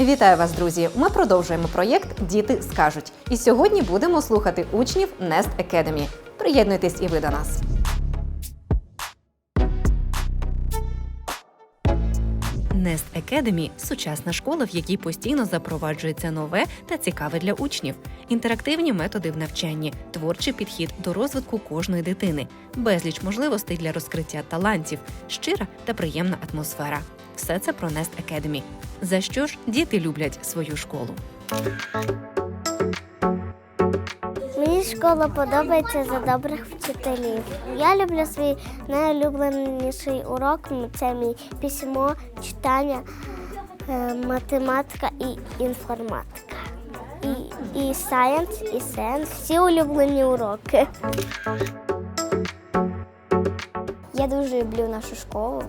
Вітаю вас, друзі! Ми продовжуємо проєкт Діти скажуть. І сьогодні будемо слухати учнів Nest Academy. Приєднуйтесь і ви до нас. Nest Academy – сучасна школа, в якій постійно запроваджується нове та цікаве для учнів, інтерактивні методи в навчанні, творчий підхід до розвитку кожної дитини, безліч можливостей для розкриття талантів, щира та приємна атмосфера. Все це про Nest Academy. За що ж діти люблять свою школу? Мені школа подобається за добрих вчителів. Я люблю свій найулюбленіший урок це мій письмо, читання, е, математика і інформатика. І, і science, і сенс. Всі улюблені уроки. Я дуже люблю нашу школу.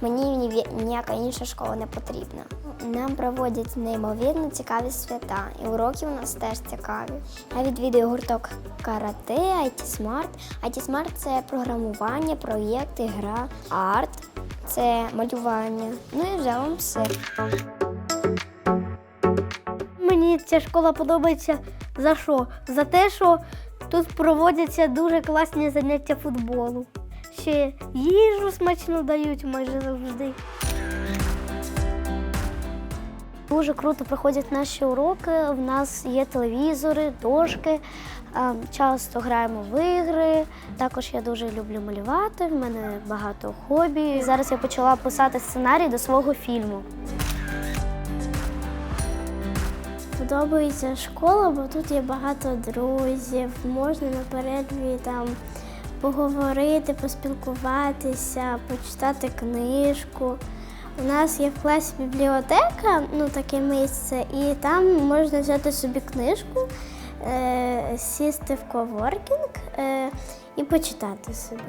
Мені ні- ніяка інша школа не потрібна. Нам проводять неймовірно цікаві свята, і уроки у нас теж цікаві. Я відвідую гурток карате, IT Smart. IT Smart – це програмування, проєкти, гра, арт, це малювання. Ну і взагалом все. Мені ця школа подобається за що? За те, що тут проводяться дуже класні заняття футболу. Ще їжу смачно дають майже завжди. Дуже круто проходять наші уроки. В нас є телевізори, дошки. Часто граємо в ігри. Також я дуже люблю малювати. В мене багато хобі. Зараз я почала писати сценарій до свого фільму. Подобається школа, бо тут є багато друзів, можна на там поговорити, поспілкуватися, почитати книжку. У нас є в класі бібліотека, ну таке місце, і там можна взяти собі книжку, е, сісти в коворкінг е, і почитати собі.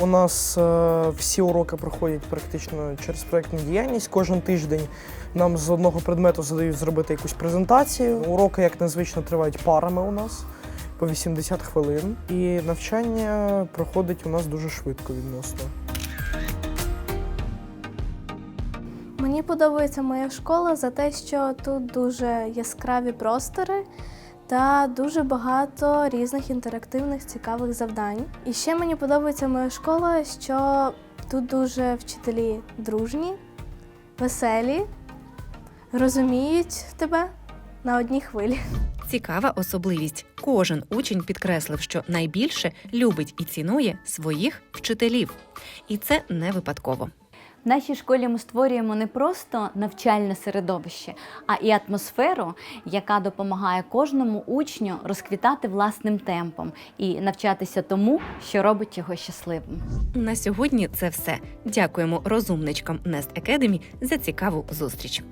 У нас е, всі уроки проходять практично через проєктну діяльність. Кожен тиждень нам з одного предмету задають зробити якусь презентацію. Уроки, як незвично, тривають парами у нас по 80 хвилин. І навчання проходить у нас дуже швидко відносно. Мені подобається моя школа за те, що тут дуже яскраві простори та дуже багато різних інтерактивних цікавих завдань. І ще мені подобається моя школа, що тут дуже вчителі дружні, веселі, розуміють тебе на одній хвилі. Цікава особливість. Кожен учень підкреслив, що найбільше любить і цінує своїх вчителів. І це не випадково. В нашій школі ми створюємо не просто навчальне середовище, а і атмосферу, яка допомагає кожному учню розквітати власним темпом і навчатися тому, що робить його щасливим. На сьогодні це все. Дякуємо розумничкам Nest Academy за цікаву зустріч.